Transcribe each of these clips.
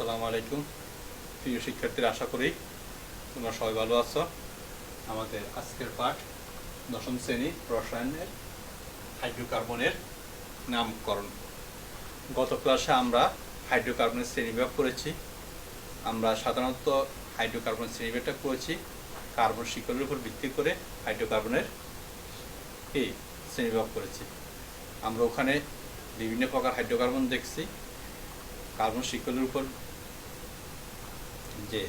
আসসালামু আলাইকুম। প্রিয় শিক্ষার্থীরা, আশা করি তোমরা সবাই ভালো আছো। আমাদের আজকের পাঠ দশম শ্রেণি রসায়নের হাইড্রোকার্বনের নামকরণ। গত ক্লাসে আমরা হাইড্রোকার্বনের শ্রেণীবিভাগ করেছি আমরা সাধারণত হাইড্রোকার্বনের শ্রেণীবিভাগটা করেছি কার্বন শিকলের উপর ভিত্তি করে হাইড্রোকার্বনের এই শ্রেণীবিভাগ করেছি আমরা ওখানে বিভিন্ন প্রকার হাইড্রোকার্বন দেখছি। কার্বন শিকলের উপর যে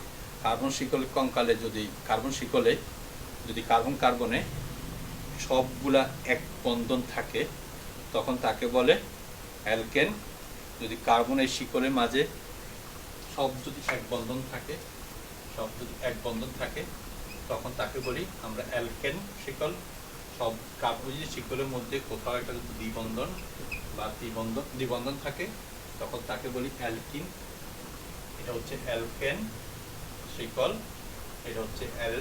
কার্বন শিকল কঙ্কালে যদি, কার্বন শিকলে যদি কার্বন কার্বনে সবগুলা এক বন্ধন থাকে, তখন তাকে বলে অ্যালকেন। যদি কার্বন এই শিকলের মাঝে সব যদি এক বন্ধন থাকে, সব যদি এক বন্ধন থাকে, তখন তাকে বলি আমরা অ্যালকেন শিকল। সব কার্বন যদি শিকলের মধ্যে কোথাও একটা দ্বিবন্ধন বা দ্বিবন্ধন দ্বিবন্ধন থাকে, তখন তাকে বলি অ্যালকিন। এটা হচ্ছে অ্যালকেন শিকল এটা হচ্ছে অ্যাল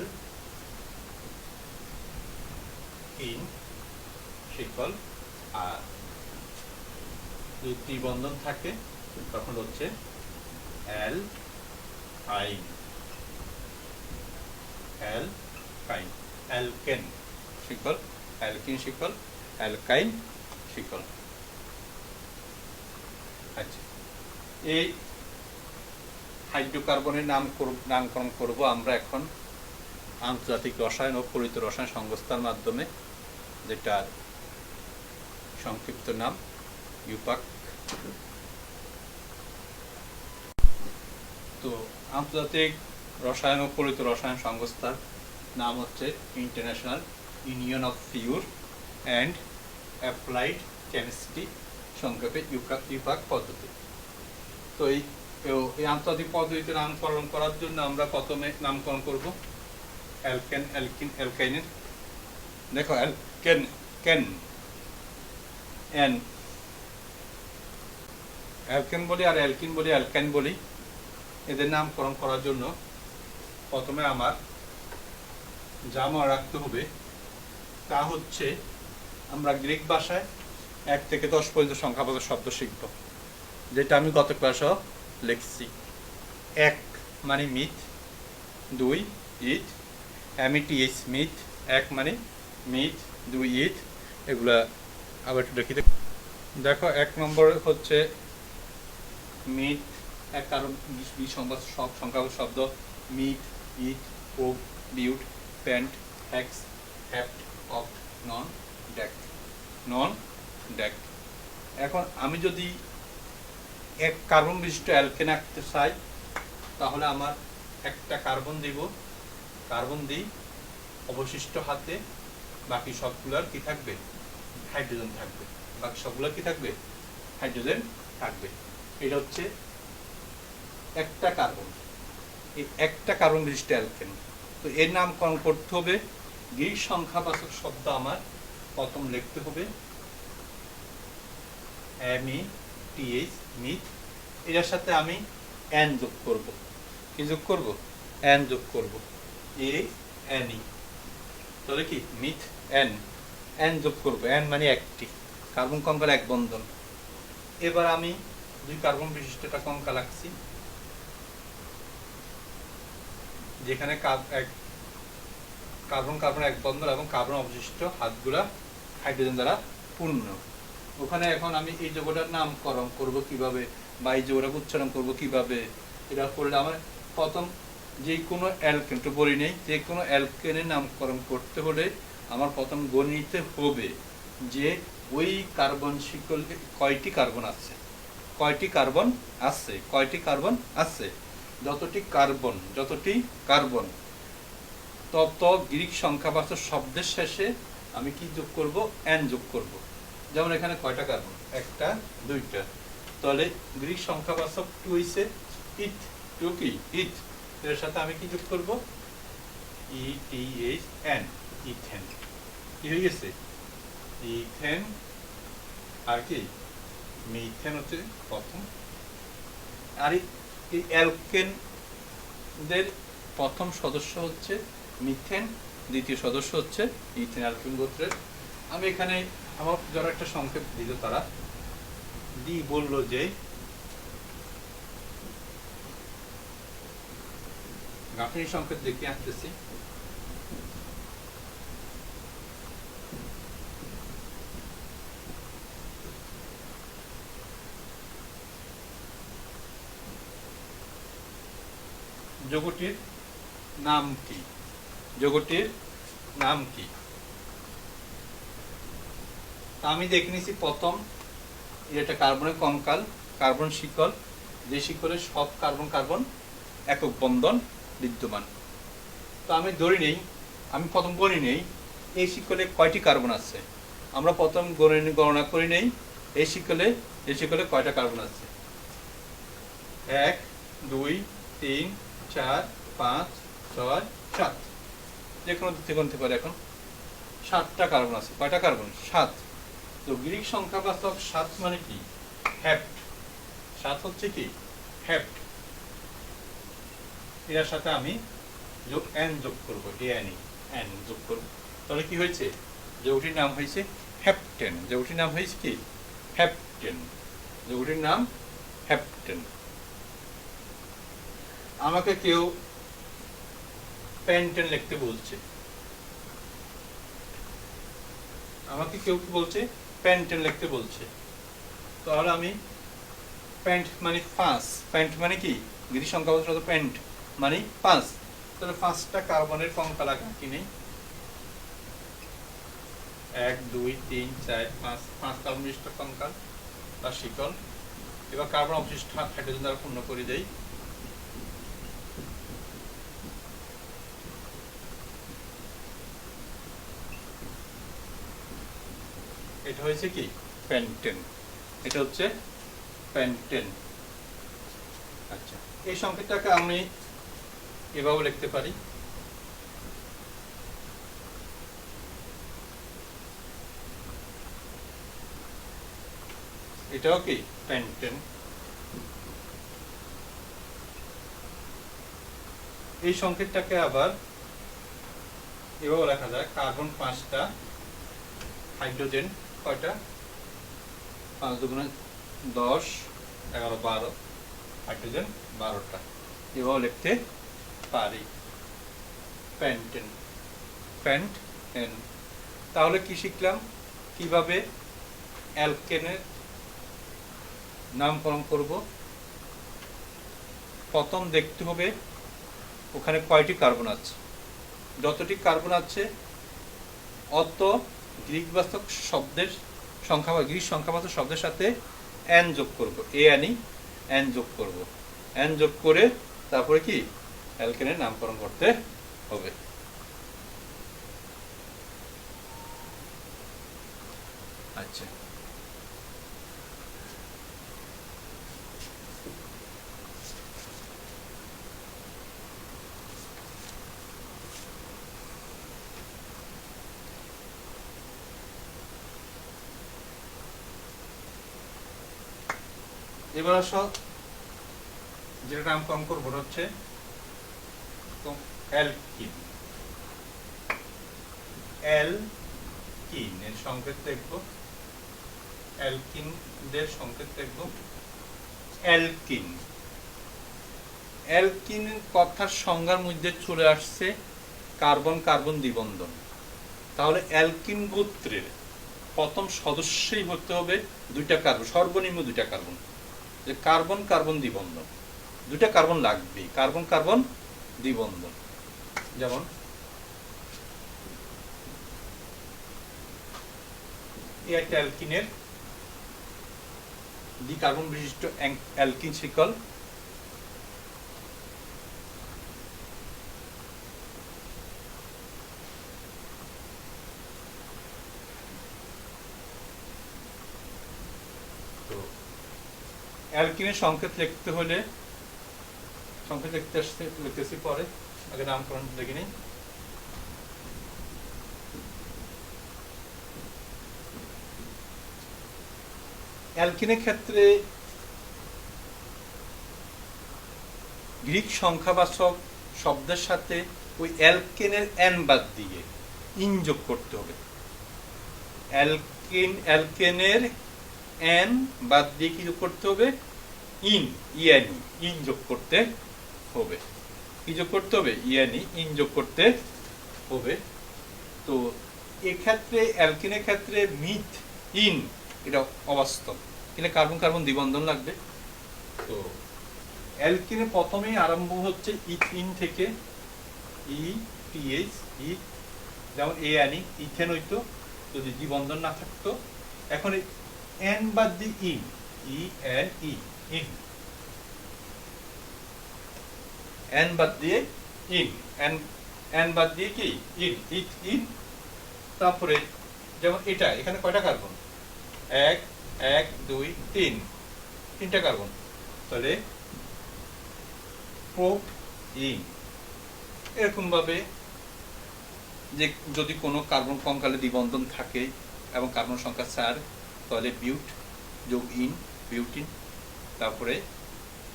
শিকল আর যদি থাকে, তখন হচ্ছে অ্যাল অ্যাল কাইন অ্যালকেন শিকল অ্যালকিন শিকল অ্যালকাইন শিকল আচ্ছা এই হাইড্রোকার্বনের নাম নামকরণ করব। আমরা এখন আন্তর্জাতিক রসায়ন ও ফলিত রসায়ন সংস্থার মাধ্যমে যেটার সংক্ষিপ্ত নাম, ইউপাক। তো আন্তর্জাতিক রসায়ন ও ফলিত রসায়ন সংস্থার নাম হচ্ছে International Union of Pure and Applied Chemistry সংক্ষেপে ইউকা- ইউপাক পদ্ধতি। তো এই তো এই আন্তর্জাতিক পদ্ধতিতে নামকরণ করার জন্য আমরা প্রথমে নামকরণ করব। Alkane, alkyne, অ্যালকাইনের। দেখো, অ্যালকেন, কেন? এন। অ্যালকেন বলি আর অ্যালকিন বলি, অ্যালকাইন বলি। এদের নামকরণ করার জন্য প্রথমে আমার যা মনে রাখতে হবে তা হচ্ছে আমরা গ্রিক ভাষায় এক থেকে দশ পর্যন্ত সংখ্যাপত্র শব্দ শিখব, যেটা আমি গত ক্লাসেও লিখছি। এক। মানে মিথ। দুই ইট অ্যামিটি এমইটিএইচ মিথ। এক মানে মিথ। দুই ইট এগুলা আবার একটু দেখি। দেখো এক নম্বর হচ্ছে মিথ। এক কারণ সংখ্যা সব সংখ্যা শব্দ। মিথ ইট ও বিউট প্যান্ট হ্যাক্স হ্যাপ্ট অফ নন ড্যাক নন ড্যাক এখন আমি যদি এক কার্বন বিশিষ্ট অ্যালকেন আঁকতে চাই, তাহলে আমার একটা কার্বন দিব। কার্বন দিই অবশিষ্ট হাতে, বাকি সবগুলোর কি থাকবে? হাইড্রোজেন থাকবে। বাকি সবগুলোর কি থাকবে? হাইড্রোজেন থাকবে। এটা হচ্ছে একটা কার্বন। এই একটা কার্বন বিশিষ্ট অ্যালকেন তো এর নামকরণ করতে হবে। গ্রিক সংখ্যাবাচক শব্দ আমার প্রথম লিখতে হবে। ই টিএইচ মিথ এটার সাথে আমি এন যোগ করব। কি যোগ করব? এন যোগ করব। এ এন ই তাহলে কি? মিথ এন এন যোগ করব। এন মানে একটি। কার্বন কঙ্কাল এক বন্ধন। এবার আমি দুই কার্বন বিশিষ্ট একটা কঙ্কাল আঁকছি। যেখানে কার্বন কার্বন এক বন্ধন এবং কার্বন অবশিষ্ট হাতগুলা হাইড্রোজেন দ্বারা পূর্ণ। ওখানে এখন আমি এই যোগটার নামকরণ করব কীভাবে, বা এই যোগটাকে উচ্চারণ করব কীভাবে, এটা করলে আমার প্রথম যে কোনো অ্যালকেন তো বলি নেই যে কোনো অ্যালকেনের নামকরণ করতে হলে আমার প্রথম গণিতে হবে যে ওই কার্বন শিকল, কয়টি কার্বন আছে? কয়টি কার্বন আছে? কয়টি কার্বন আছে? যতটি কার্বন যতটি কার্বন তত গ্রিক সংখ্যাবাচক শব্দের শেষে আমি কি যোগ করব? এন যোগ করব। যেমন এখানে কয়টা কার্বন? একটা, দুইটা। তাহলে গ্রিক সংখ্যাবাচক টু হইছে? ইথ। টু কি? ইথ। এর সাথে আমি কি যোগ করব? E T H N ethane. কি হয়ে গেছে? ইথেন। আর কি? মিথেন হচ্ছে প্রথম। আর এই অ্যালকেনদের প্রথম সদস্য হচ্ছে মিথেন, দ্বিতীয় সদস্য হচ্ছে ইথেন অ্যালকেন গোত্রের আমি এখানে আমার যারা একটা সংক্ষেপ দিল তারা। দি বলল যে গাঁথনি সংকেত দেখে আসতেছি যোগটির নাম কি? যোগটির নাম কি? আমি দেখে নিছি প্রথম এটা কার্বনের কঙ্কাল, কার্বন শিকল যে শিকলে সব কার্বন কার্বন একক বন্ধন বিদ্যমান। তো আমি ধরি নেই, আমি প্রথম গণি নেই, এই শিকলে কয়টি কার্বন আছে? আমরা প্রথম গণনা করে নেই, এই শিকলে এই শিকলে কয়টা কার্বন আছে? এক, দুই, তিন, চার, পাঁচ, ছয়, সাত। যে কোনো থেকে গুনতে পারে এখন। সাতটা কার্বন আছে। কয়টা কার্বন? সাত। তো গ্রিক সংখ্যাবাচক সাত মানে কি? হ্যাপ্ট সাত হচ্ছে কি? হ্যাপ্ট এর সাথে আমি যোগ এন যোগ করব এ এন এন যোগ করব। তাহলে কি হয়েছে? যৌগটির নাম হয়েছে হ্যাপটেন যৌগটির নাম হয়েছে কি? হ্যাপটেন যৌগটির নাম হ্যাপটেন আমাকে কেউ প্যান্টেন লিখতে বলছে। আমাকে কেউ কি বলছে? প্যান্টেন লিখতে বলছে। তাহলে আমি প্যান্ট মানে পাঁচ। প্যান্ট মানে কি? গিরি সংখ্যা বলতে প্যান্ট মানে পাঁচ। তাহলে পাঁচটা কার্বনের কঙ্কাল আঁকা কি নেই? এক, দুই, তিন, চার, পাঁচ। পাঁচ কার্বন বিশিষ্ট কঙ্কাল বা শিকল। এবার কার্বন অবশিষ্ট হাইড্রোজেন দ্বারা পূর্ণ করে দেই। এটা হয়েছে কি? প্যান্টেন এটা হচ্ছে প্যান্টেন আচ্ছা এই সংকেতটাকে আমি এভাবে লিখতে পারি। এটাও কি? প্যান্টেন এই সংকেতটাকে আবার এভাবে লেখা যায় কার্বন পাঁচটা হাইড্রোজেন কয়টা? পাঁচ দুগুণে দশ, এগারো, বারো। হাইড্রোজেন, বারোটা। এভাবে লিখতে পারি। প্যান্টেন। প্যান্ট এন তাহলে কি শিখলাম? কীভাবে অ্যালকেনের নামকরণ করব? প্রথম দেখতে হবে ওখানে কয়টি কার্বন আছে। যতটি কার্বন আছে, অত গ্রিক বাস্তব শব্দের সংখ্যা বা গ্রিক সংখ্যাবাচক শব্দের সাথে এন যোগ করব। এ আনি এন যোগ করব। এন যোগ করে তারপরে কি? অ্যালকেনের নামকরণ করতে হবে। আচ্ছা। এবার আসো। যেটা নামকরণ করব হচ্ছে অ্যালকিন অ্যালকিন সংকেত দেখব। অ্যালকিনদের সংকেত দেখব। অ্যালকিন অ্যালকিন কথার সংজ্ঞার মধ্যে চলে আসছে কার্বন কার্বন দ্বিবন্ধন। তাহলে অ্যালকিন গোত্রের প্রথম সদস্যই হতে হবে দুইটা কার্বন, সর্বনিম্ন দুইটা কার্বন। যে কার্বন কার্বন দ্বিবন্ধন। দুটা কার্বন লাগবে কার্বন কার্বন দ্বিবন্ধন। যেমন অ্যালকিনের দ্বিকার্বন বিশিষ্ট অ্যালকিন শিকল অ্যালকিনের সংকেত লিখতে হলে, সংকেত লিখতে আসতে, লিখতেছি পরে, আগে নামকরণ দেখে নিই। অ্যালকিনের ক্ষেত্রে গ্রিক সংখ্যাবাচক শব্দের সাথে ওই অ্যালকেনের এন বাদ দিয়ে ইন যোগ করতে হবে। অ্যালকেন, অ্যালকেনের এন বাদ দিয়ে কি যোগ করতে হবে? ইন ইএন ইন যোগ করতে হবে। কি যোগ করতে হবে? ইয়ানি, ইন যোগ করতে হবে। তো এক্ষেত্রে, অ্যালকিনের ক্ষেত্রে মিথ, ইন, এটা অবাস্তব। কিন্তু কার্বন কার্বন দ্বিবন্ধন লাগবে। তো অ্যালকিনে প্রথমেই আরম্ভ হচ্ছে ইথ ইন থেকে ই টিএইচ ই, যেমন এ আনি ইথেন হইতো, যদি দ্বিবন্ধন না থাকতো। এখন এন বাদ দি ene E, N, E. Ene. N বাদ দিয়ে ইন। এন এন বাদ দিয়ে কি? ইন। ইট, ইন। তারপরে যেমন এটা, এখানে কয়টা কার্বন? এক এক, দুই, তিন। তিনটা কার্বন। তাহলে প্রো ইন। এরকম ভাবে যে যদি কোনো কার্বন কঙ্কালে দ্বিবন্ধন থাকে এবং কার্বন সংখ্যা চার, তাহলে বিউট যোগ ইন বিউটিন তারপরে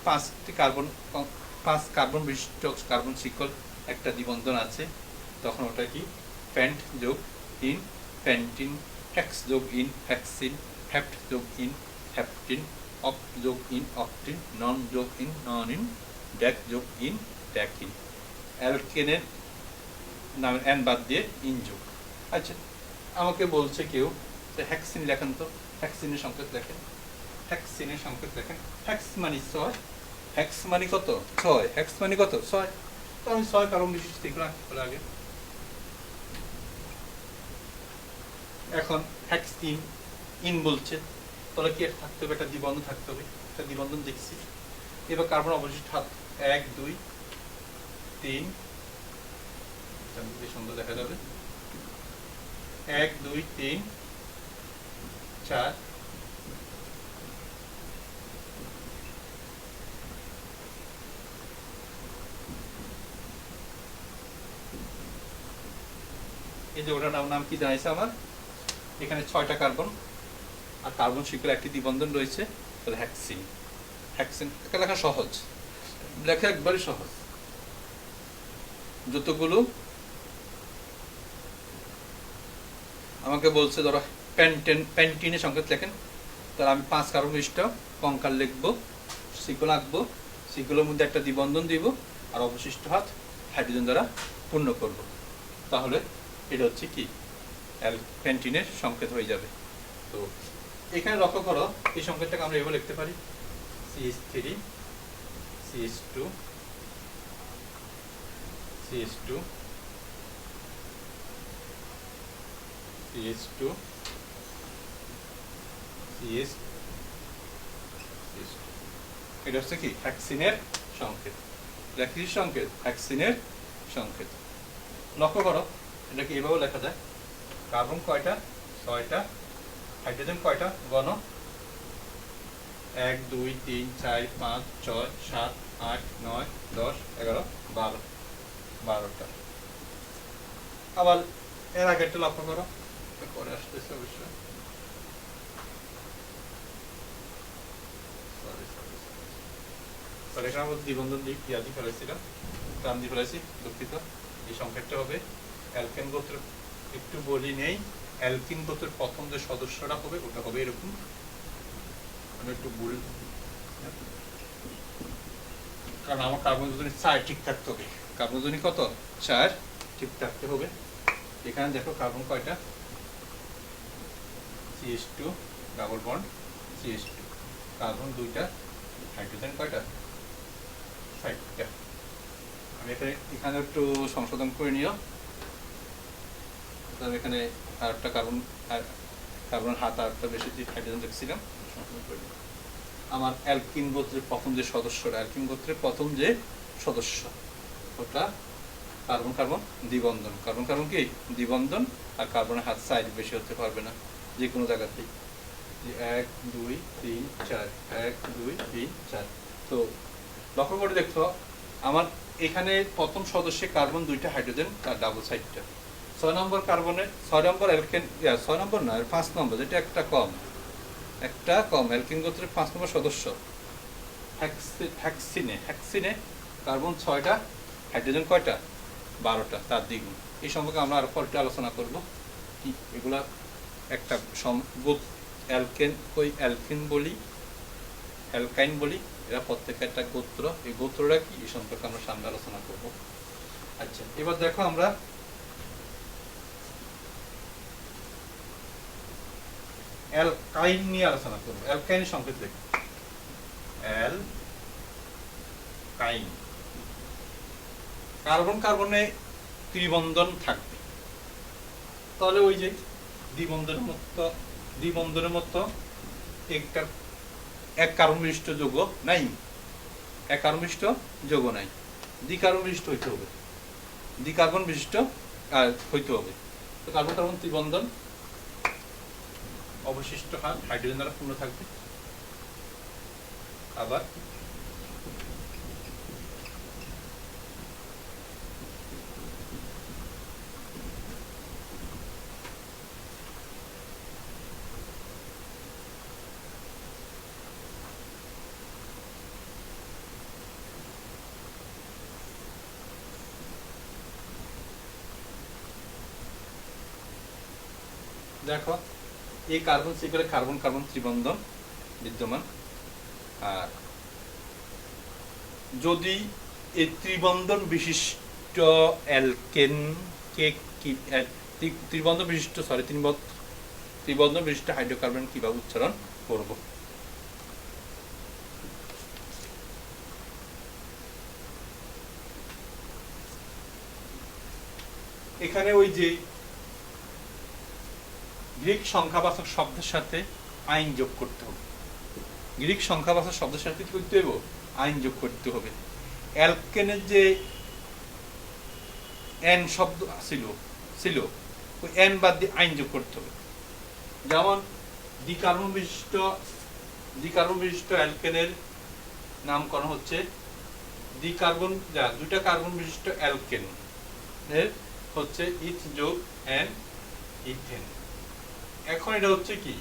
পাঁচটি কার্বন, পাঁচ কার্বন বিশিষ্ট কার্বন শিকল, একটা দ্বিবন্ধন আছে। তখন ওটা কি? প্যান্ট যোগ ইন, প্যান্টিন হ্যাক্স যোগ ইন হ্যাক্সিন হ্যাপ্ট যোগ ইন হ্যাপটিন অপ যোগ ইন, অপটিন, নন যোগ ইন, নন ইন, ড্যাক যোগ ইন ড্যাকিন অ্যালকেনের নামে এন বাদ দিয়ে ইন যোগ। আচ্ছা আমাকে বলছে কেউ যে হ্যাক্সিন লেখেন তো, হ্যাক্সিনের সংকেত লেখেন। হ্যাক্সিনের সংকেত হ্যাক্স মানে ছয়। হ্যাক্স মানে কত? ছয়। হ্যাক্স মানে কত? ছয়। তো আমি ছয় কারণ আগে। এখন হ্যাক্স ইন বলছে। তাহলে কি থাকতে হবে? একটা দ্বিবন্ধন থাকতে হবে। একটা দ্বিবন্ধন দেখছি। এবার কার্বন অবশিষ্ট হাত এক, দুই, তিন। বেশ সুন্দর দেখা যাবে। এক, দুই, তিন, চার এই যে ওটার নাম কি জানাইছে আমার? এখানে ছয়টা কার্বন। আর কার্বন শিকল একটি দ্বিবন্ধন রয়েছে হ্যাক্সিন হ্যাক্সিন এটা লেখা সহজ। লেখা একবারই সহজ। যতগুলো আমাকে বলছে, ধরো প্যান্টেন প্যান্টিনের সংকেত লেখেন, তাহলে আমি পাঁচ কার্বন বিশিষ্ট কঙ্কাল লিখব সিকল আঁকবো সিকলের মধ্যে একটা দ্বিবন্ধন দিব, আর অবশিষ্ট হাত হাইড্রোজেন দ্বারা পূর্ণ করব। তাহলে এটা হচ্ছে কি? অ্যাল প্যান্টিনের সংকেত হয়ে যাবে। তো এখানে লক্ষ্য করো, এই সংকেতটাকে আমরা এভাবে লিখতে পারি। CS three CS two CS two CS two CS এটা হচ্ছে কি? হ্যাক্সিনের সংকেত। এটা সংকেত? হ্যাক্সিনের সংকেত। লক্ষ্য করো এটাকে এভাবে লেখা যায়? কার্বন কয়টা? ছয়টা। হাইড্রোজেন কয়টা? গণ এক, দুই, তিন, চার, পাঁচ, ছয়, সাত, আট, নয়, দশ, এগারো, বারো। বারোটা। আবার এর আগে একটা লক্ষ্য করো। পরে আসতেছে অবশ্যই এখানে আমরা দ্বিবন্ধন দিক ইয়াদি ফেলেছিলাম? দিয়ে ফেলেছি, দুঃখিত। এই সংকেতটা হবে অ্যালকেন গোত্রের একটু বলি নেই। অ্যালকিন গোত্রের প্রথম যে সদস্যরা হবে, ওটা হবে এরকম। আমি একটু বলি। কারণ আমার কার্বন যোজনী চার ঠিক থাকতে হবে। কার্বন যোজনী কত? চার ঠিক থাকতে হবে। এখানে দেখো কার্বন কয়টা? CS two double bond CS two carbon দুইটা, হাইড্রোজেন কয়টা? ষাটটা। আমি এখানে এখানে একটু সংশোধন করে নিও। তাহলে এখানে আর একটা কার্বন কার্বন হাত আর একটা বেশি হাইড্রোজেন আমার অ্যালকিন গোত্রের প্রথম যে সদস্যরা অ্যালকিন গোত্রের প্রথম যে সদস্য, ওটা কার্বন কার্বন দ্বিবন্ধন। কার্বন কার্বন কি? দ্বিবন্ধন, আর কার্বনের হাত বেশি হতে পারবে না, যে কোনো জায়গাতেই। এক, দুই, তিন, চার, এক, দুই, তিন, চার। তো লক্ষ্য করে দেখো, আমার এখানে প্রথম সদস্যে কার্বন দুইটা হাইড্রোজেন তার ডাবল সাইডটা ছয় নম্বর কার্বনে, ছয় নম্বর অ্যালকেন ছয় নম্বর না পাঁচ নম্বর, যেটা একটা কম। একটা কম, অ্যালকিন গোত্রের পাঁচ নম্বর সদস্য। হ্যাক্সি- হ্যাক্সিনে হ্যাক্সিনে কার্বন ছয়টা, হাইড্রোজেন কয়টা? বারোটা, তার দ্বিগুণ। এই সম্পর্কে আমরা আরও পরে আলোচনা করব। কি, এগুলা একটা সম গোত অ্যালকেন, ওই অ্যালকিন বলি, অ্যালকাইন বলি, এরা প্রত্যেকে একটা গোত্র। এই গোত্রটা কি? এই সম্পর্কে আমরা সামনে আলোচনা করব। আচ্ছা এবার দেখো আমরা অ্যালকাইন নিয়ে আলোচনা করব। অ্যালকাইন সংকেত দেখো অ্যাল কাইন কার্বন কার্বনে ত্রিবন্ধন থাকবে। তাহলে ওই যে দ্বিবন্ধনের মতো দ্বিবন্ধনের মতো একটা, এক কার্বন বিশিষ্ট যৌগ নাই। এক কার্বন বিশিষ্ট যৌগ নাই। দ্বিকার্বন বিশিষ্ট হইতে হবে। দ্বিকার্বন বিশিষ্ট হইতে হবে। তো কার্বন কার্বন ত্রিবন্ধন অবশিষ্ট হার হাইড্রোজেন দ্বারা পূর্ণ থাকবে। আবার দেখো এই কার্বন সিকলে কার্বন কার্বন ত্রিবন্ধন বিদ্যমান। আর যদি এই ত্রিবন্ধন বিশিষ্ট অ্যালকেনকে কি অ্যাল- ত্রিবন্ধন বিশিষ্ট সরি ত্রিবন্ধন বিশিষ্ট হাইড্রোকার্বন কীভাবে উচ্চারণ করব? এখানে ওই যে গ্রিক সংখ্যাবাচক শব্দের সাথে আইন যোগ করতে হবে। গ্রিক সংখ্যাবাচক শব্দের সাথে কি করতে হবে আইন যোগ করতে হবে। অ্যালকেনের যে এন শব্দ ছিল ছিল, ওই এন বাদ দিয়ে আইন যোগ করতে হবে। যেমন দ্বিকার্বন বিশিষ্ট দ্বিকার্বন বিশিষ্ট অ্যালকেনের নামকরণ হচ্ছে দ্বিকার্বন, যা দুটা কার্বন বিশিষ্ট অ্যালকেন এর হচ্ছে ইথ যোগ এন ইথেন। এখন এটা হচ্ছে কি?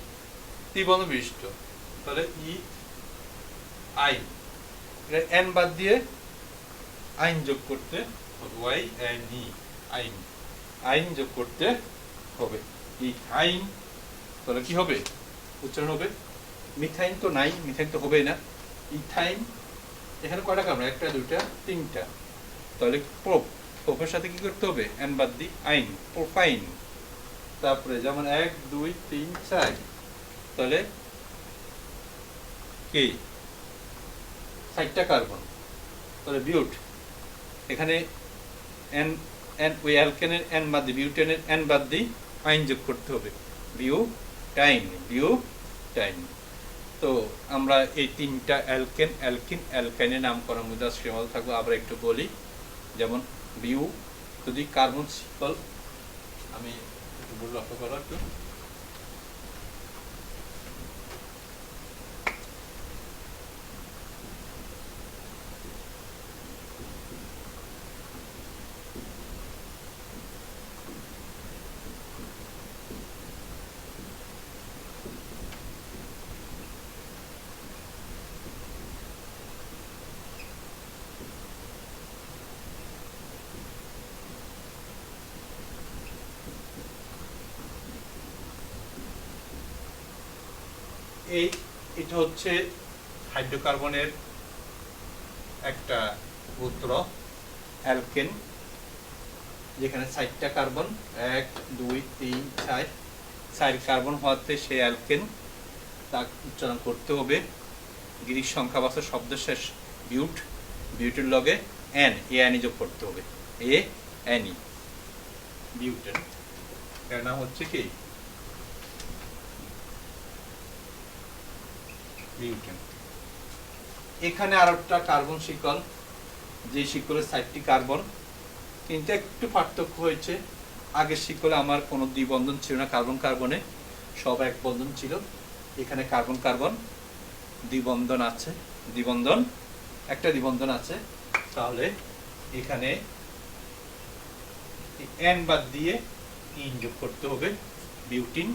ত্রিবন্ধ বিশিষ্ট তাহলে ই, আই। এটা এন বাদ দিয়ে আইন যোগ করতে ওয়াই, এন, ই, আইন। আইন যোগ করতে হবে। ই আইন, তাহলে কি হবে? উচ্চারণ হবে। মিথাইন তো নাই, মিথাইন তো হবেই না। ইথাইন এখানে কয়টা কামড়া একটা, দুইটা, তিনটা। তাহলে প্রোপ প্রোপের সাথে কি করতে হবে? এন বাদ দি আইন, প্রোফাইন। তারপরে যেমন এক, দুই, তিন, চার, তাহলে কি? ষাটটা কার্বন তাহলে বিউট এখানে এন এন ওই অ্যালকেনের এন বাদ দিই বিউটেনের এন বাদ দিই আইন যোগ করতে হবে। বিউ টাইন বিউ টাইন তো আমরা এই তিনটা অ্যালকেন অ্যালকিন অ্যালকাইনের নামকরণ আজকে সীমাবদ্ধ থাকব। আবার একটু বলি, যেমন বিউ যদি কার্বন সিকল আমি একটু বলে লক্ষ্য করো এই, এটা হচ্ছে হাইড্রোকার্বনের একটা গোত্র, অ্যালকেন, যেখানে সাইটটা কার্বন, এক, দুই, তিন, চার। চার কার্বন হওয়াতে সে অ্যালকেন তা উচ্চারণ করতে হবে। গ্রিক সংখ্যাবাচক শব্দ শেষ, বিউট, বিউটের লগে এন, এ অ্যানি যোগ করতে হবে। এ অ্যানি বিউটেন এর নাম হচ্ছে কি? বিউটেন এখানে আর একটা কার্বন শিকল, যে শিকলের সাইডটি কার্বন কিন্তু একটু পার্থক্য হয়েছে। আগের শিকলে আমার কোনো দ্বিবন্ধন ছিল না কার্বন কার্বনে সব এক বন্ধন ছিল। এখানে কার্বন কার্বন দ্বিবন্ধন আছে দ্বিবন্ধন একটা দ্বিবন্ধন আছে। তাহলে এখানে এন বাদ দিয়ে ইন যোগ করতে হবে বিউটিন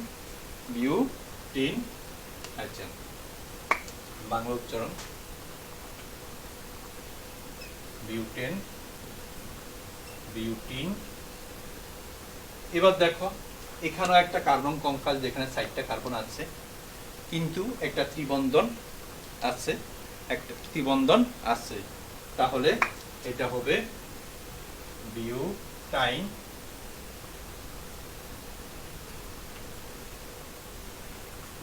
বিউটিন আচ্ছা। বাংলা উচ্চারণ। Butene, butyne. এবার দেখো, এখানেও একটা কার্বন কঙ্কাল যেখানে চারটা কার্বন আছে, কিন্তু একটা ত্রিবন্ধন আছে, একটা ত্রিবন্ধন আছে। তাহলে এটা হবে বিউ টাইম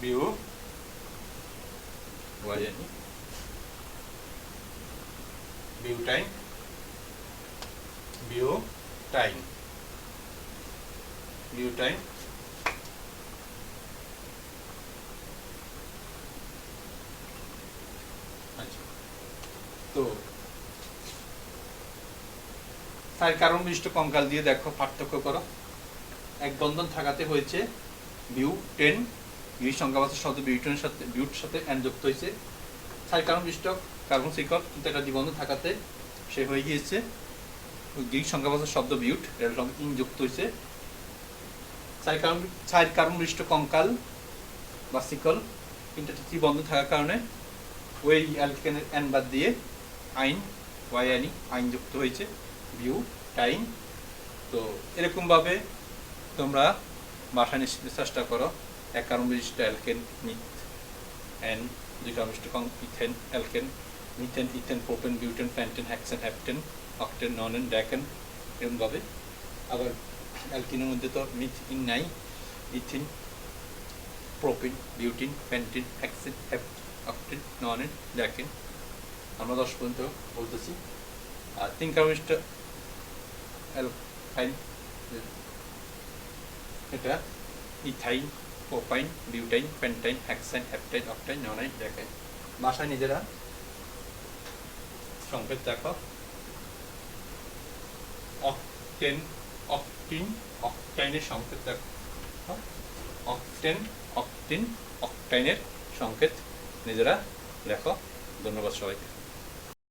বিউ জানি বিউটাইন বিউটাইন বিউটাইন আচ্ছা। তো তার কারণ বিশিষ্ট কঙ্কাল দিয়ে দেখো, পার্থক্য করো। এক বন্ধন থাকাতে হয়েছে বিউ টেন বিউ সংখ্যাবাচক শব্দ বিউটেনের সাথে, বিউট সাথে এন যুক্ত হয়েছে। সাই কারণ বিশিষ্ট কার্বন সিকল কিন্তু একটা দ্বিবন্ধন থাকাতে সে হয়ে গিয়েছে। গ্রিক সংখ্যাবাচক শব্দ বিউট, এর সঙ্গে যুক্ত হয়েছে। সাই কারণ সাই কার্বন বিশিষ্ট কঙ্কাল বা সিকল কিন্তু একটা ত্রিবন্ধন থাকার কারণে ওই অ্যালকেনের এন বাদ দিয়ে আইন, ওয়াই আইনি, আইন যুক্ত হয়েছে। View time. তো এরকমভাবে তোমরা বাসা নিশ্চিত চেষ্টা করো। এক কারণ বিশিষ্ট অ্যালকেন মিথ এন দুই কারণ বিশিষ্ট কং, ethane alkane, methane, ethane, propane, butane pentane hexane, heptane, octane, nonane, decane, এরকমভাবে। আবার অ্যালকিনের মধ্যে তো মিথ ইন নাই, ethene, propene, butene pentene hexene hep octene, nonene, decene. আমরা দশ পর্যন্ত বলতেছি। আর তিন অ্যালকাইন এটা ethyne propyne, butyne, pentyne, hexyne heptyne octyne nonyne decyne বাসায় নিজেরা সংকেত দেখো। অকটেন, অকটিন, অকটাইনের সংকেত দেখো। অকটেন, অকটিন, অকটাইনের সংকেত নিজেরা দেখো। ধন্যবাদ সবাইকে।